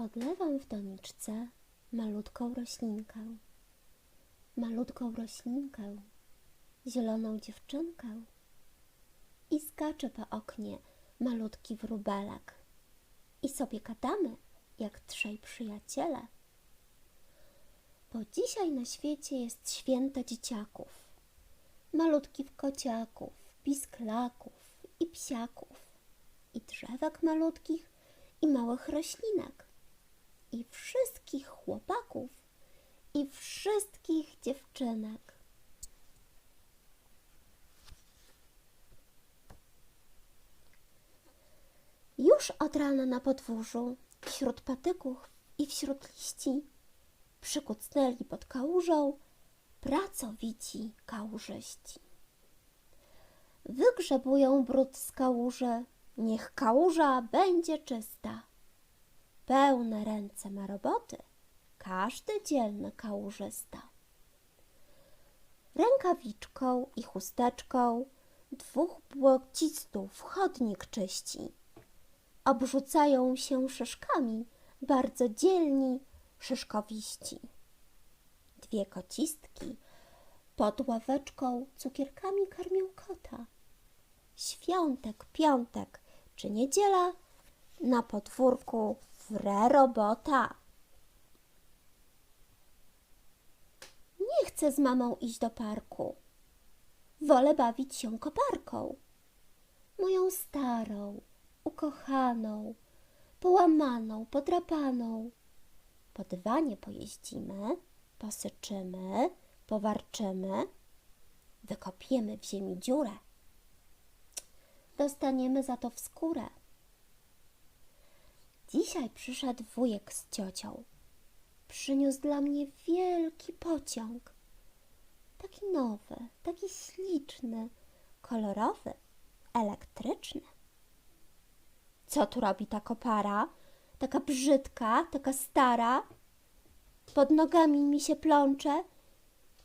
Podlewam w doniczce malutką roślinkę. Malutką roślinkę, zieloną dziewczynkę. I skacze po oknie malutki wróbelek. I sobie gadamy, jak trzej przyjaciele. Bo dzisiaj na świecie jest święto dzieciaków. Malutkich kociaków, pisklaków i psiaków. I drzewek malutkich i małych roślinek. I wszystkich chłopaków i wszystkich dziewczynek. Już od rana na podwórzu, wśród patyków i wśród liści, przykucnęli pod kałużą pracowici kałużyści. Wygrzebują brud z kałuży, niech kałuża będzie czysta. Pełne ręce ma roboty, każdy dzielny kałużysta. Rękawiczką i chusteczką dwóch błocistów chodnik czyści. Obrzucają się szyszkami bardzo dzielni szyszkowiści. Dwie kocistki pod ławeczką cukierkami karmią kota. Świątek, piątek czy niedziela na podwórku wre robota. Nie chcę z mamą iść do parku. Wolę bawić się koparką. Moją starą, ukochaną, połamaną, podrapaną. Po dywanie pojeździmy, posyczymy, powarczymy, wykopiemy w ziemi dziurę. Dostaniemy za to w skórę. Dzisiaj przyszedł wujek z ciocią. Przyniósł dla mnie wielki pociąg. Taki nowy, taki śliczny, kolorowy, elektryczny. Co tu robi ta kopara? Taka brzydka, taka stara. Pod nogami mi się plącze.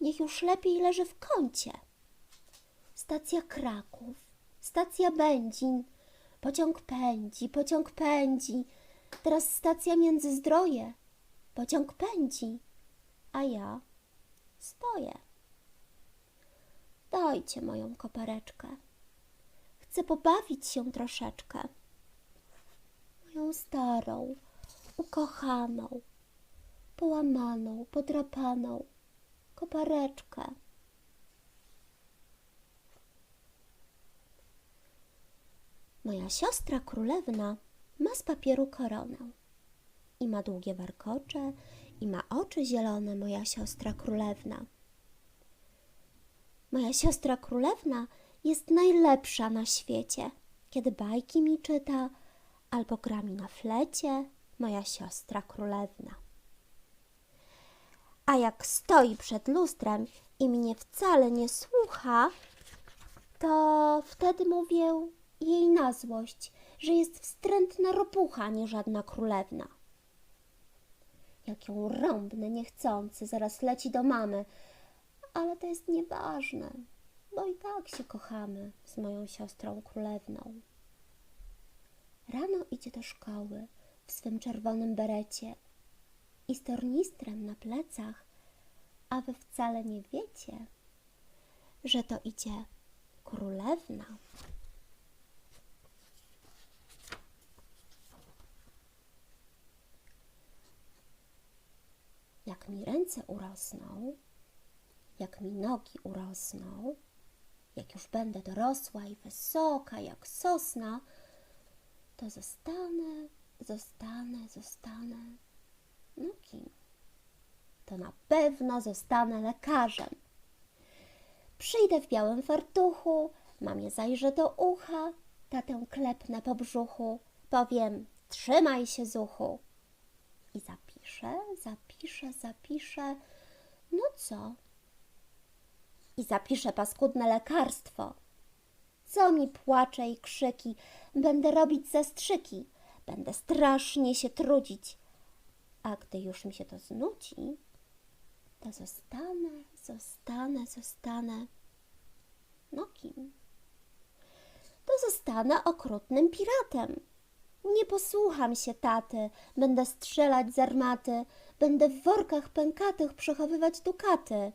Niech już lepiej leży w kącie. Stacja Kraków, stacja Będzin. Pociąg pędzi, pociąg pędzi. Teraz stacja Międzyzdroje. Pociąg pędzi, a ja stoję. Dajcie moją kopareczkę. Chcę pobawić się troszeczkę. Moją starą, ukochaną, połamaną, podrapaną kopareczkę. Moja siostra królewna ma z papieru koronę i ma długie warkocze i ma oczy zielone, moja siostra królewna. Moja siostra królewna jest najlepsza na świecie. Kiedy bajki mi czyta albo gra mi na flecie, moja siostra królewna. A jak stoi przed lustrem i mnie wcale nie słucha, to wtedy mówię jej na złość, że jest wstrętna ropucha, nie żadna królewna. Jak ją rąbnę niechcący, zaraz leci do mamy, ale to jest nieważne, bo i tak się kochamy z moją siostrą królewną. Rano idzie do szkoły w swym czerwonym berecie i z tornistrem na plecach, a wy wcale nie wiecie, że to idzie królewna. Jak mi ręce urosną, jak mi nogi urosną, jak już będę dorosła i wysoka jak sosna, to zostanę, zostanę, zostanę. No kim? To na pewno zostanę lekarzem. Przyjdę w białym fartuchu, mamie zajrzę do ucha, tatę klepnę po brzuchu, powiem trzymaj się zuchu. I zapiszę, zapiszę, zapiszę, no co? I zapiszę paskudne lekarstwo. Co mi płacze i krzyki, będę robić zastrzyki, będę strasznie się trudzić. A gdy już mi się to znudzi, to zostanę, zostanę, zostanę. No kim? To zostanę okrutnym piratem. Nie posłucham się taty, będę strzelać z armaty, będę w workach pękatych przechowywać dukaty.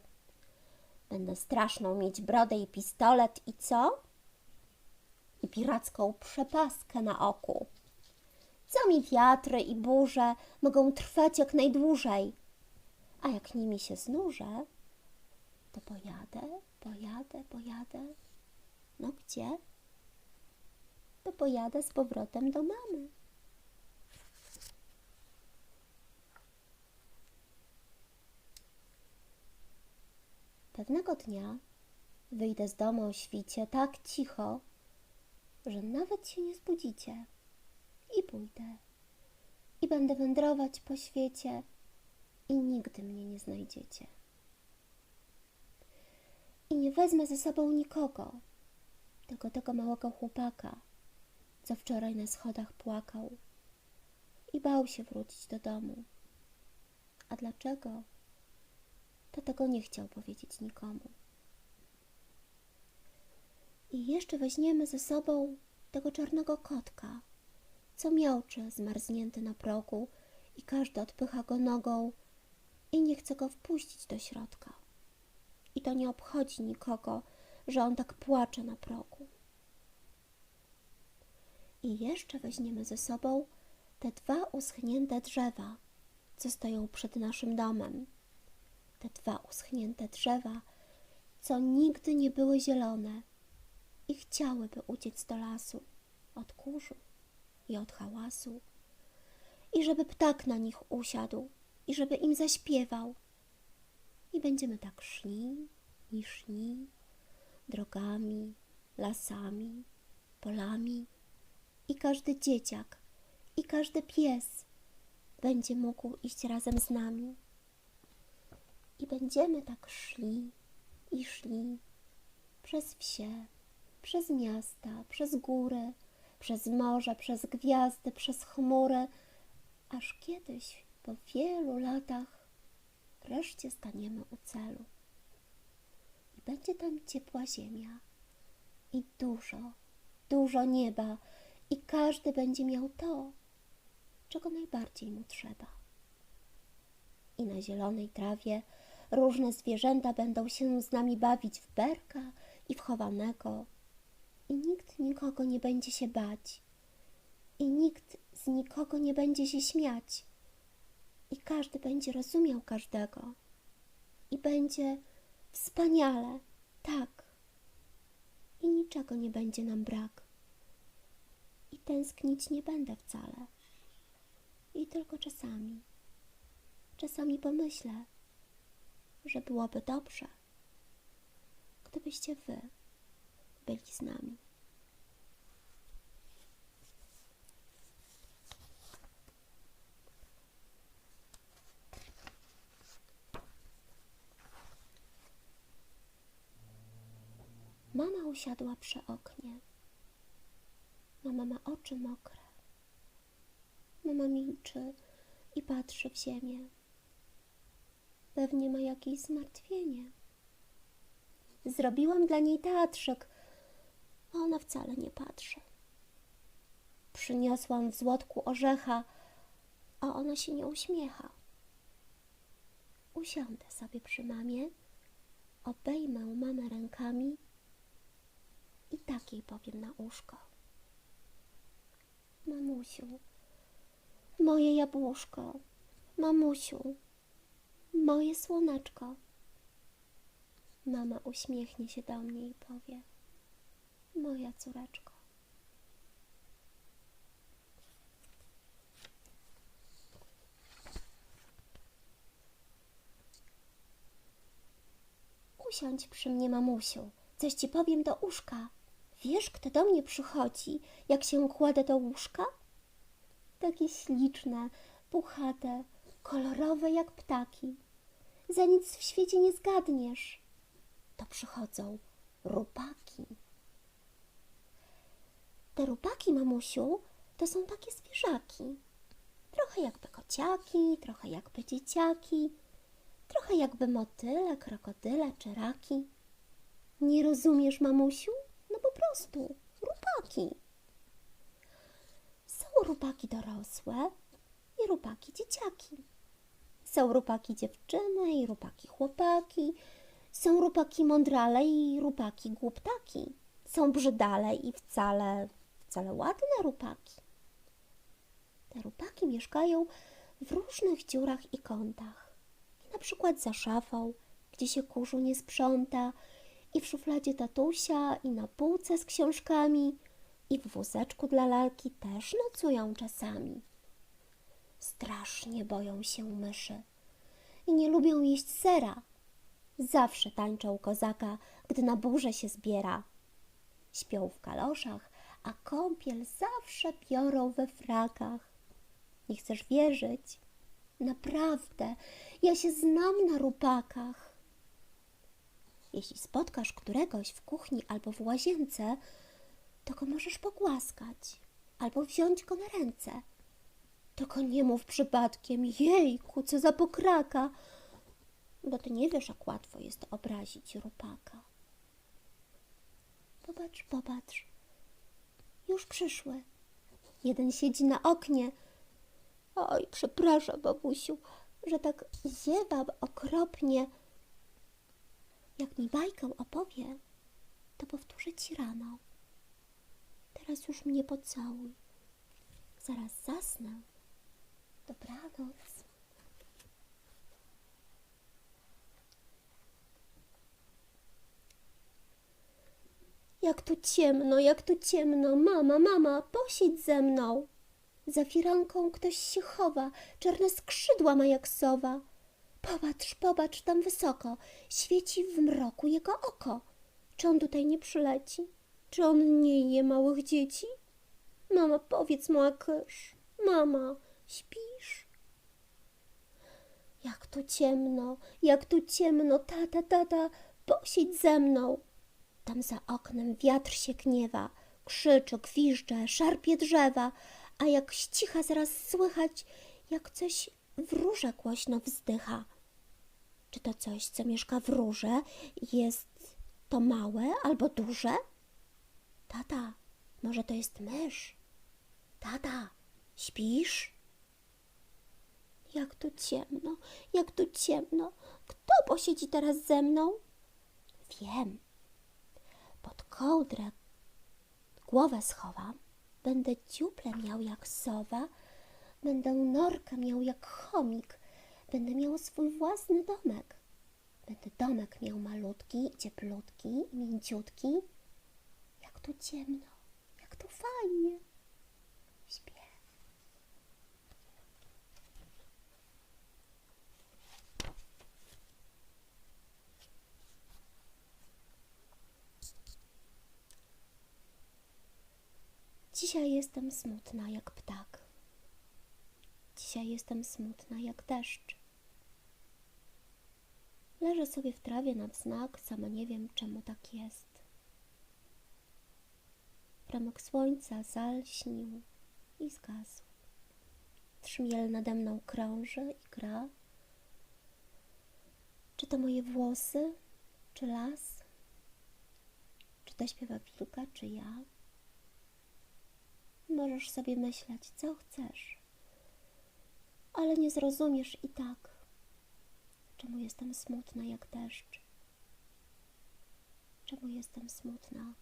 Będę straszną mieć brodę i pistolet i co? I piracką przepaskę na oku. Co mi wiatry i burze mogą trwać jak najdłużej? A jak nimi się znużę, to pojadę, pojadę, pojadę. No gdzie? To pojadę z powrotem do mamy. Pewnego dnia wyjdę z domu o świcie tak cicho, że nawet się nie zbudzicie. I pójdę. I będę wędrować po świecie i nigdy mnie nie znajdziecie. I nie wezmę ze sobą nikogo, tylko tego małego chłopaka, co wczoraj na schodach płakał i bał się wrócić do domu. A dlaczego? To tego nie chciał powiedzieć nikomu. I jeszcze weźmiemy ze sobą tego czarnego kotka, co miałczy zmarznięty na progu i każdy odpycha go nogą i nie chce go wpuścić do środka. I to nie obchodzi nikogo, że on tak płacze na progu. I jeszcze weźmiemy ze sobą te dwa uschnięte drzewa, co stoją przed naszym domem. Te dwa uschnięte drzewa, co nigdy nie były zielone i chciałyby uciec do lasu od kurzu i od hałasu, i żeby ptak na nich usiadł, i żeby im zaśpiewał. I będziemy tak szli i szli drogami, lasami, polami, i każdy dzieciak, i każdy pies będzie mógł iść razem z nami. I będziemy tak szli i szli przez wsie, przez miasta, przez góry, przez morze, przez gwiazdy, przez chmury, aż kiedyś po wielu latach wreszcie staniemy u celu. I będzie tam ciepła ziemia i dużo, dużo nieba i każdy będzie miał to, czego najbardziej mu trzeba. I na zielonej trawie różne zwierzęta będą się z nami bawić w berka i w chowanego i nikt nikogo nie będzie się bać i nikt z nikogo nie będzie się śmiać i każdy będzie rozumiał każdego i będzie wspaniale, tak. I niczego nie będzie nam brak. Tęsknić nie będę wcale. I tylko czasami, czasami pomyślę, że byłoby dobrze, gdybyście wy byli z nami. Mama usiadła przy oknie. Mama ma oczy mokre. Mama milczy i patrzy w ziemię. Pewnie ma jakieś zmartwienie. Zrobiłam dla niej teatrzyk, a ona wcale nie patrzy. Przyniosłam w złotku orzecha, a ona się nie uśmiecha. Usiądę sobie przy mamie, obejmę mamę rękami i tak jej powiem na uszko. Mamusiu, moje jabłuszko, mamusiu, moje słoneczko. Mama uśmiechnie się do mnie i powie: Moja córeczko. Usiądź przy mnie, mamusiu. Coś ci powiem do uszka. Wiesz, kto do mnie przychodzi, jak się kładę do łóżka? Takie śliczne, puchate, kolorowe jak ptaki. Za nic w świecie nie zgadniesz. To przychodzą rupaki. Te rupaki, mamusiu, to są takie zwierzaki. Trochę jakby kociaki, trochę jakby dzieciaki, trochę jakby motyle, krokodyle czy raki. Nie rozumiesz, mamusiu? Prostu, rupaki. Są rupaki dorosłe i rupaki dzieciaki. Są rupaki dziewczyny i rupaki chłopaki. Są rupaki mądrale i rupaki głuptaki. Są brzydale i wcale, wcale ładne rupaki. Te rupaki mieszkają w różnych dziurach i kątach. Na przykład za szafą, gdzie się kurzu nie sprząta, i w szufladzie tatusia, i na półce z książkami, i w wózeczku dla lalki też nocują czasami. Strasznie boją się myszy i nie lubią jeść sera. Zawsze tańczą kozaka, gdy na burzę się zbiera. Śpią w kaloszach, a kąpiel zawsze biorą we frakach. Nie chcesz wierzyć? Naprawdę, ja się znam na rupakach. Jeśli spotkasz któregoś w kuchni albo w łazience, to go możesz pogłaskać albo wziąć go na ręce. Tylko nie mów przypadkiem, jejku, co za pokraka, bo ty nie wiesz, jak łatwo jest obrazić rupaka. Popatrz, popatrz, już przyszły. Jeden siedzi na oknie. Oj, przepraszam, babusiu, że tak ziewam okropnie. Jak mi bajkę opowie, to powtórzę ci rano. Teraz już mnie pocałuj. Zaraz zasnę. Dobranoc. Jak tu ciemno, jak tu ciemno. Mama, mama, posiedź ze mną. Za firanką ktoś się chowa, czarne skrzydła ma jak sowa. Popatrz, popatrz, tam wysoko, świeci w mroku jego oko. Czy on tutaj nie przyleci? Czy on nie je małych dzieci? Mama, powiedz mu, Akysz. Mama, śpisz? Jak tu ciemno, jak tu ciemno, tata, tata, posiedź ze mną. Tam za oknem wiatr się gniewa, krzyczy, gwiżdże, szarpie drzewa, a jak ścicha zaraz słychać, jak coś w rurze głośno wzdycha. Czy to coś, co mieszka w rurze, jest to małe albo duże? Tata, może to jest mysz? Tata, śpisz? Jak tu ciemno, jak tu ciemno. Kto posiedzi teraz ze mną? Wiem. Pod kołdrę głowę schowam. Będę dziuplę miał jak sowa. Będę norkę miał jak chomik. Będę miał swój własny domek. Będę domek miał malutki, cieplutki mięciutki. Jak tu ciemno, jak tu fajnie. Śpię. Dzisiaj jestem smutna jak ptak. Dzisiaj jestem smutna jak deszcz. Leżę sobie w trawie na wznak, sama nie wiem, czemu tak jest. Promyk słońca zalśnił i zgasł. Trzmiel nade mną krąży i gra. Czy to moje włosy, czy las? Czy to śpiewa wilka, czy ja? Możesz sobie myśleć, co chcesz, ale nie zrozumiesz i tak, czemu jestem smutna jak deszcz. Czemu jestem smutna